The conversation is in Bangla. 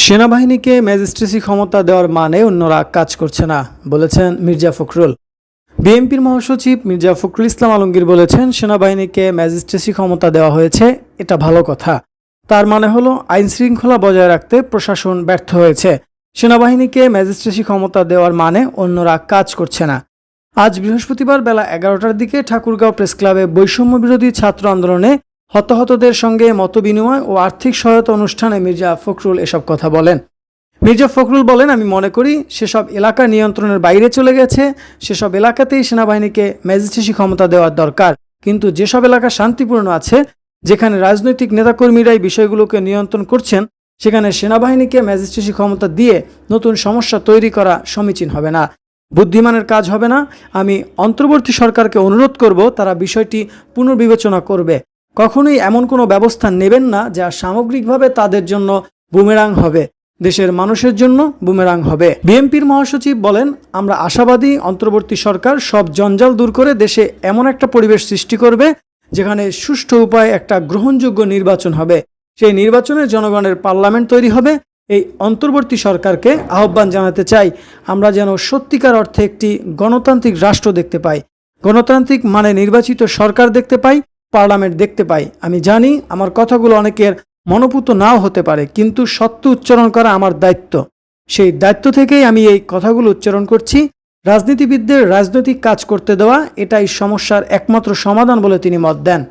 সেনাবাহিনীকে ম্যাজিস্ট্রেসি ক্ষমতা দেওয়ার মানে অন্যরা কাজ করছে না, বলেছেন মির্জা ফখরুল। বিএনপির মহাসচিব মির্জা ফখরুল ইসলাম আলমগীর বলেছেন, সেনাবাহিনীকে ম্যাজিস্ট্রেসি ক্ষমতা দেওয়া হয়েছে, এটা ভালো কথা। তার মানে হলো, আইন শৃঙ্খলা বজায় রাখতে প্রশাসন ব্যর্থ হয়েছে। সেনাবাহিনীকে ম্যাজিস্ট্রেসি ক্ষমতা দেওয়ার মানে অন্যরা কাজ করছে না। আজ বৃহস্পতিবার বেলা এগারোটার দিকে ঠাকুরগাঁও প্রেস ক্লাবে বৈষম্য বিরোধী ছাত্র আন্দোলনে হতাহতদের সঙ্গে মতবিনিময় ও আর্থিক সহায়তা অনুষ্ঠানে মির্জা ফখরুল এসব কথা বলেন। মির্জা ফখরুল বলেন, আমি মনে করি সেসব এলাকা নিয়ন্ত্রণের বাইরে চলে গেছে। সেসব এলাকাতেই সেনাবাহিনীকে ম্যাজিস্ট্রেসি ক্ষমতা দেওয়ার দরকার। কিন্তু যেসব এলাকা শান্তিপূর্ণ আছে, যেখানে রাজনৈতিক নেতাকর্মীরাই বিষয়গুলোকে নিয়ন্ত্রণ করছেন, সেখানে সেনাবাহিনীকে ম্যাজিস্ট্রেসি ক্ষমতা দিয়ে নতুন সমস্যা তৈরি করা সমীচীন হবে না। বুদ্ধিমানের কাজ হবে না। আমি অন্তর্বর্তী সরকারকে অনুরোধ করব, তারা বিষয়টি পুনর্বিবেচনা করবে। কখনোই এমন কোনো ব্যবস্থা নেবেন না যা সামগ্রিকভাবে তাদের জন্য বুমেরাং হবে, দেশের মানুষের জন্য বুমেরাং হবে। বিএনপির মহাসচিব বলেন, আমরা আশাবাদী অন্তর্বর্তী সরকার সব জঞ্জাল দূর করে দেশে এমন একটা পরিবেশ সৃষ্টি করবে যেখানে সুষ্ঠু উপায়ে একটা গ্রহণযোগ্য নির্বাচন হবে। সেই নির্বাচনে জনগণের পার্লামেন্ট তৈরি হবে। এই অন্তর্বর্তী সরকারকে আহ্বান জানাতে চাই, আমরা যেন সত্যিকার অর্থে একটি গণতান্ত্রিক রাষ্ট্র দেখতে পাই। গণতান্ত্রিক মানে নির্বাচিত সরকার দেখতে পাই পার্লামেন্ট দেখতে পাই। আমি জানি আমার কথাগুলো অনেকের মনোপুত নাও হতে পারে, কিন্তু সত্য উচ্চারণ করা আমার দায়িত্ব। সেই দায়িত্ব থেকেই আমি এই কথাগুলো উচ্চারণ করছি। রাজনীতিবিদদের রাজনৈতিক কাজ করতে দেওয়া, এটাই সমস্যার একমাত্র সমাধান বলে তিনি মত দেন।